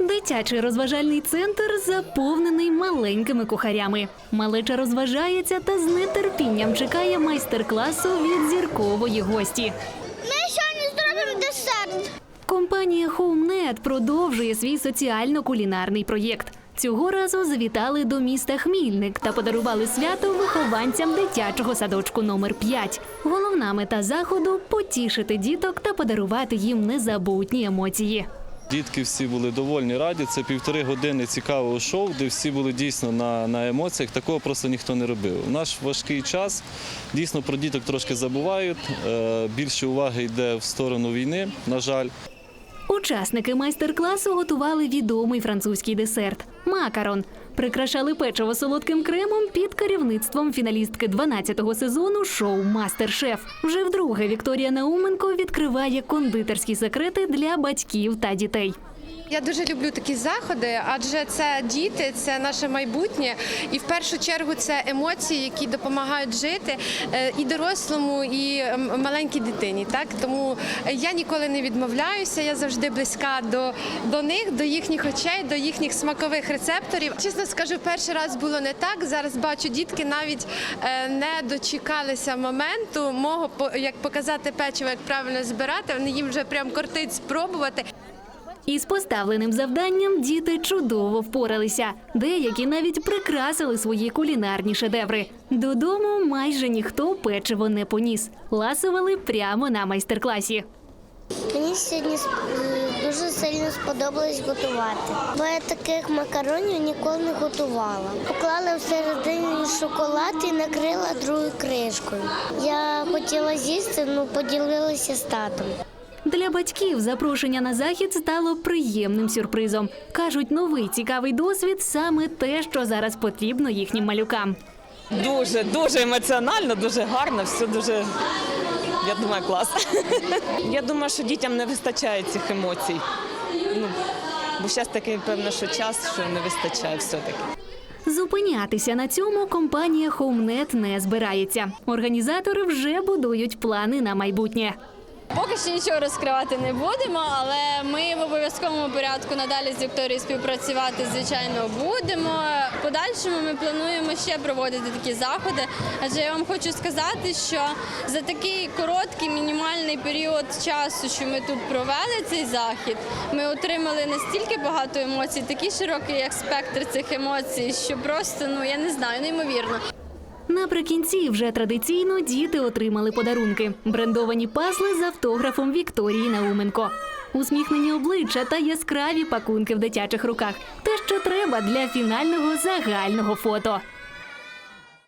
Дитячий розважальний центр заповнений маленькими кухарями. Малеча розважається та з нетерпінням чекає майстер-класу від зіркової гості. Ми сьогодні зробимо десерт. Компанія HomeNet продовжує свій соціально-кулінарний проєкт. Цього разу завітали до міста Хмільник та подарували свято вихованцям дитячого садочку номер 5 Головна мета заходу потішити діток та подарувати їм незабутні емоції. Дітки всі були довольні раді. Це півтори години цікавого шоу, де всі були дійсно на, на емоціях. Такого просто ніхто не робив. У наш важкий час дійсно про діток трошки забувають. Е, Більше уваги йде в сторону війни, на жаль. Учасники майстер-класу готували відомий французький десерт макарон. Прикрашали печиво солодким кремом під керівництвом фіналістки 12-го сезону шоу Мастер-шеф. Вже вдруге Вікторія Науменко відкриває кондитерські секрети для батьків та дітей. Я дуже люблю такі заходи, адже це діти, це наше майбутнє, і в першу чергу це емоції, які допомагають жити е, і дорослому, і маленькій дитині. Так тому я ніколи не відмовляюся. Я завжди близька до, до них, до їхніх очей, до їхніх смакових рецепторів. Чесно скажу, перший раз було не так. Зараз бачу, дітки навіть е, не дочекалися моменту мого як показати печиво, як правильно збирати. Вони їм вже прям кортить спробувати. Із поставленим завданням діти чудово впоралися. Деякі навіть прикрасили свої кулінарні шедеври. Додому майже ніхто печиво не поніс. Ласували прямо на майстер-класі. Мені сьогодні е, дуже сильно сподобалось готувати, бо я таких макаронів ніколи не готувала. Поклала всередині шоколад і накрила другою кришкою. Я хотіла з'їсти, але поділилася з татом. Для батьків запрошення на захід стало приємним сюрпризом. кажуть, новий цікавий досвід саме те, що зараз потрібно їхнім малюкам. Дуже, дуже емоціонально, дуже гарно, все дуже, я думаю, клас. Я думаю, що дітям не вистачає цих емоцій. Ну, бо зараз такий, певно, що час, що не вистачає все-таки. Зупинятися на цьому компанія HomeNet не збирається. Організатори вже будують плани на майбутнє. Поки що нічого розкривати не будемо, але ми в обов'язковому порядку надалі з Вікторією співпрацювати, звичайно, будемо. Подальшому ми плануємо ще проводити такі заходи. Адже я вам хочу сказати, що за такий короткий мінімальний період часу, що ми тут провели цей захід, ми отримали настільки багато емоцій, такий широкий спектр цих емоцій, що просто ну я не знаю, неймовірно. Наприкінці вже традиційно діти отримали подарунки: брендовані пазли з автографом Вікторії Науменко. Усміхнені обличчя та яскраві пакунки в дитячих руках. Те, що треба для фінального загального фото.